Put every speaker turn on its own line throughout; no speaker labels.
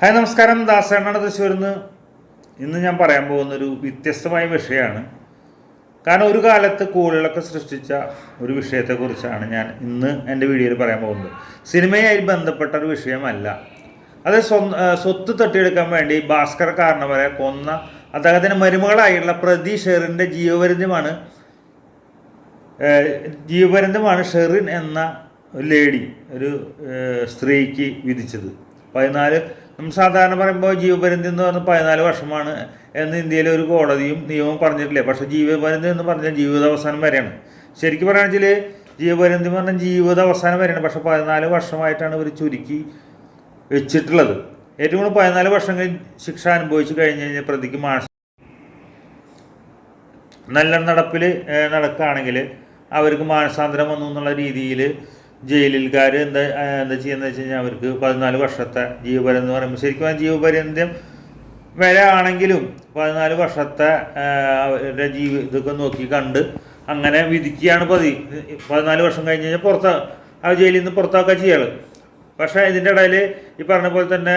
Hi നമസ്കാരം. ദാസേണ്ണ തൃശ്ശൂരിന്ന് ഇന്ന് ഞാൻ പറയാൻ പോകുന്ന ഒരു വ്യത്യസ്തമായ വിഷയമാണ്. കാരണം ഒരു കാലത്ത് കൂടുതലൊക്കെ സൃഷ്ടിച്ച ഒരു വിഷയത്തെക്കുറിച്ചാണ് ഞാൻ ഇന്ന് എന്റെ വീഡിയോയിൽ പറയാൻ പോകുന്നത്. സിനിമയായി ബന്ധപ്പെട്ട ഒരു വിഷയമല്ല. അത് സ്വ സ്വത്ത് തട്ടിയെടുക്കാൻ വേണ്ടി ഭാസ്കർ കാരണവരെ കൊന്ന അദ്ദേഹത്തിന്റെ മരുമകളായിട്ടുള്ള പ്രതി ഷെറിന്റെ ജീവപര്യന്തമാണ് ജീവപര്യന്തമാണ് ഷെറിൻ എന്ന ലേഡി ഒരു സ്ത്രീക്ക് വിധിച്ചത്. പതിനാല് നമ്മൾ സാധാരണ പറയുമ്പോൾ ജീവപര്യന്തം എന്ന് പറഞ്ഞാൽ പതിനാല് വർഷമാണ് എന്ന് ഇന്ത്യയിലെ ഒരു കോടതിയും നിയമവും പറഞ്ഞിട്ടില്ലേ? പക്ഷേ ജീവപര്യന്തം എന്ന് പറഞ്ഞാൽ ജീവിതാവസാനം വരെയാണ്. ശരിക്കും പറയുകയാണെങ്കിൽ ജീവപര്യന്തം പറഞ്ഞാൽ ജീവിതാവസാനം വരെയാണ്. പക്ഷേ പതിനാല് വർഷമായിട്ടാണ് ഇവർ ചുരുക്കി വെച്ചിട്ടുള്ളത്. ഏറ്റവും കൂടുതൽ പതിനാല് വർഷം കഴിഞ്ഞ് ശിക്ഷ അനുഭവിച്ചു കഴിഞ്ഞ് കഴിഞ്ഞാൽ പ്രതിക്ക് മാനസിക നല്ല നടപ്പിൽ നടക്കുകയാണെങ്കിൽ അവർക്ക് മാനസാന്തരം വന്നു എന്നുള്ള രീതിയിൽ ജയിലിൽക്കാർ എന്താ എന്താ ചെയ്യുന്നത് വെച്ച് കഴിഞ്ഞാൽ അവർക്ക് പതിനാല് വർഷത്തെ ജീവപര്യം എന്ന് പറയുമ്പോൾ ശരിക്കും ജീവപര്യന്തം വരെ ആണെങ്കിലും പതിനാല് വർഷത്തെ അവരുടെ ജീവി ഇതൊക്കെ നോക്കി കണ്ട് അങ്ങനെ വിധിക്കുകയാണ് പതി. പതിനാല് വർഷം കഴിഞ്ഞ് കഴിഞ്ഞാൽ പുറത്താ ആ ജയിലിൽ നിന്ന് പുറത്താക്കുക ചെയ്യാൾ പക്ഷേ ഇതിന്റെ ഇടയിൽ ഈ പറഞ്ഞ പോലെ തന്നെ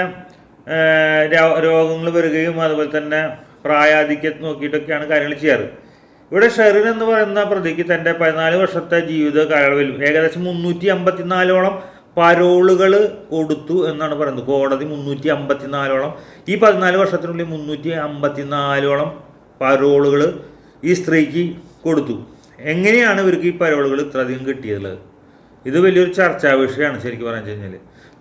രോഗങ്ങൾ വരികയും അതുപോലെ തന്നെ പ്രായാധിക്യം നോക്കിയിട്ടൊക്കെയാണ് കാര്യങ്ങൾ ചെയ്യാറ്. ഇവിടെ ഷെറിൻ എന്ന് പറയുന്ന പ്രതിക്ക് തന്റെ പതിനാല് വർഷത്തെ ജീവിത കാലയളവിൽ ഏകദേശം മുന്നൂറ്റി അമ്പത്തിനാലോളം പരോളുകൾ കൊടുത്തു എന്നാണ് പറയുന്നത്. കോടതി മുന്നൂറ്റി അമ്പത്തിനാലോളം ഈ പതിനാല് വർഷത്തിനുള്ളിൽ മുന്നൂറ്റി അമ്പത്തിനാലോളം പരോളുകൾ ഈ സ്ത്രീക്ക് കൊടുത്തു. എങ്ങനെയാണ് ഇവർക്ക് ഈ പരോളുകൾ ഇത്രയധികം കിട്ടിയത്? ഇത് വലിയൊരു ചർച്ചാ വിഷയമാണ് ശരിക്കും പറഞ്ഞു കഴിഞ്ഞാൽ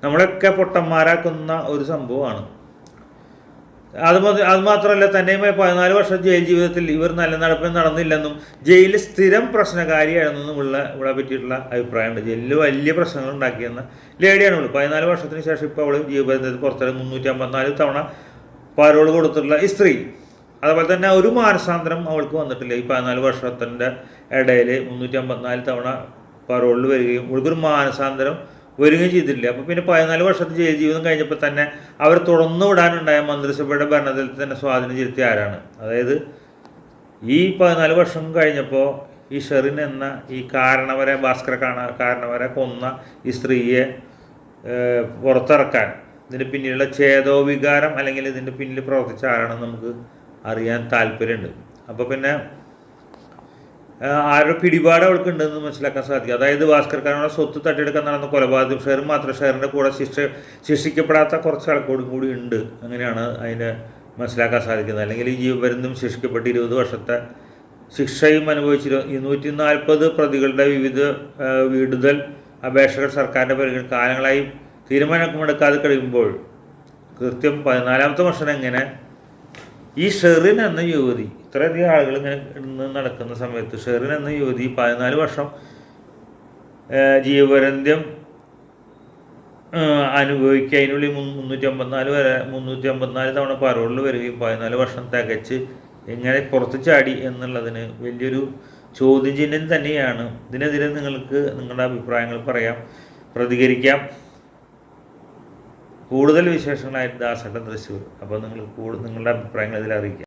നമ്മളൊക്കെ പൊട്ടന്മാരാക്കുന്ന ഒരു സംഭവമാണ്. അത് അതുമാത്രമല്ല തന്നെയുമായി പതിനാല് വർഷം ജയിൽ ജീവിതത്തിൽ ഇവർ നല്ല നടപ്പിൽ നടന്നില്ലെന്നും ജയിലിൽ സ്ഥിരം പ്രശ്നകാരിയാണെന്നും ഉള്ള ഇവിടെ പറ്റിയിട്ടുള്ള അഭിപ്രായമുണ്ട്. ജയിലിൽ വലിയ പ്രശ്നങ്ങൾ ഉണ്ടാക്കിയെന്ന ലേഡിയാണ് ഉള്ളത്. പതിനാല് വർഷത്തിന് ശേഷം ഇപ്പോൾ അവൾ ജീവിതത്തിൽ പുറത്തിറങ്ങി മുന്നൂറ്റി അമ്പത്തിനാല് തവണ പാരോട് കൊടുത്തിട്ടുള്ള ഈ സ്ത്രീ. അതുപോലെ തന്നെ ഒരു മാനസാന്തരം അവൾക്ക് വന്നിട്ടില്ല. ഈ പതിനാല് വർഷത്തിന്റെ ഇടയിൽ മുന്നൂറ്റി അമ്പത്തിനാല് തവണ പരോളിൽ വരികയും ഇവൾക്കൊരു മാനസാന്തരം വരികയും ചെയ്തിട്ടില്ല. അപ്പോൾ പിന്നെ പതിനാല് വർഷത്തെ ജയിൽ ജീവിതം കഴിഞ്ഞപ്പോൾ തന്നെ അവർ തുറന്നു വിടാനുണ്ടായ മന്ത്രിസഭയുടെ ഭരണത്തിൽ തന്നെ സ്വാധീനം ചെലുത്തിയ ആരാണ്? അതായത് ഈ പതിനാല് വർഷം കഴിഞ്ഞപ്പോൾ ഈ ഷെറിൻ എന്ന ഈ കാരണവരെ ഭാസ്കര കാണ കാരണവരെ കൊന്ന ഈ സ്ത്രീയെ പുറത്തിറക്കാൻ ഇതിന് പിന്നിലുള്ള ഛേദോവികാരം അല്ലെങ്കിൽ ഇതിന്റെ പിന്നിൽ പ്രവർത്തിച്ച ആരാണെന്ന് നമുക്ക് അറിയാൻ താല്പര്യമുണ്ട്. അപ്പോൾ പിന്നെ ആരുടെ പിടിപാട് അവൾക്ക് ഉണ്ടെന്ന് മനസ്സിലാക്കാൻ സാധിക്കും. അതായത് ഭാസ്കർ ഖാനുള്ള സ്വത്ത് തട്ടിയെടുക്കാൻ നടന്ന കൊലപാതകം ഷെയർ മാത്രം ഷെയറിന്റെ കൂടെ ശിക്ഷ ശിക്ഷിക്കപ്പെടാത്ത കുറച്ച് ആൾക്കാരും കൂടി ഉണ്ട്. അങ്ങനെയാണ് അതിനെ മനസ്സിലാക്കാൻ സാധിക്കുന്നത്. അല്ലെങ്കിൽ ഈ ജീവപര്യന്തം ശിക്ഷിക്കപ്പെട്ട് ഇരുപത് വർഷത്തെ ശിക്ഷയും അനുഭവിച്ചിരുന്നു ഇരുന്നൂറ്റി നാൽപ്പത് പ്രതികളുടെ വിവിധ വിടുതൽ അപേക്ഷകൾ സർക്കാരിന്റെ പരിഗണന കാലങ്ങളായി തീരുമാനമെടുക്കാതെ കഴിയുമ്പോൾ കൃത്യം പതിനാലാമത്തെ വർഷം എങ്ങനെ ഈ ഷെറിൻ എന്ന യുവതി ഇത്രയധികം ആളുകൾ ഇങ്ങനെ നടക്കുന്ന സമയത്ത് ഷെറിൻ എന്ന യുവതി പതിനാല് വർഷം ജീവപര്യന്തം അനുഭവിക്കുക. അതിനുള്ളിൽ മുന്നൂറ്റി അമ്പത്തിനാല് വരെ മുന്നൂറ്റി അമ്പത്തിനാല് തവണ പരോളിൽ വരികയും പതിനാല് വർഷം തികച്ച് എങ്ങനെ പുറത്ത് ചാടി എന്നുള്ളതിന് വലിയൊരു ചോദ്യചിഹ്നം തന്നെയാണ്. ഇതിനെതിരെ നിങ്ങൾക്ക് നിങ്ങളുടെ അഭിപ്രായങ്ങൾ പറയാം പ്രതികരിക്കാം. കൂടുതൽ വിശേഷങ്ങളായിട്ട് ദാസേട്ടൻ തൃശ്ശൂർ. അപ്പോൾ നിങ്ങൾ കൂടുതൽ നിങ്ങളുടെ അഭിപ്രായങ്ങൾ ഇതിൽ അറിയിക്കാം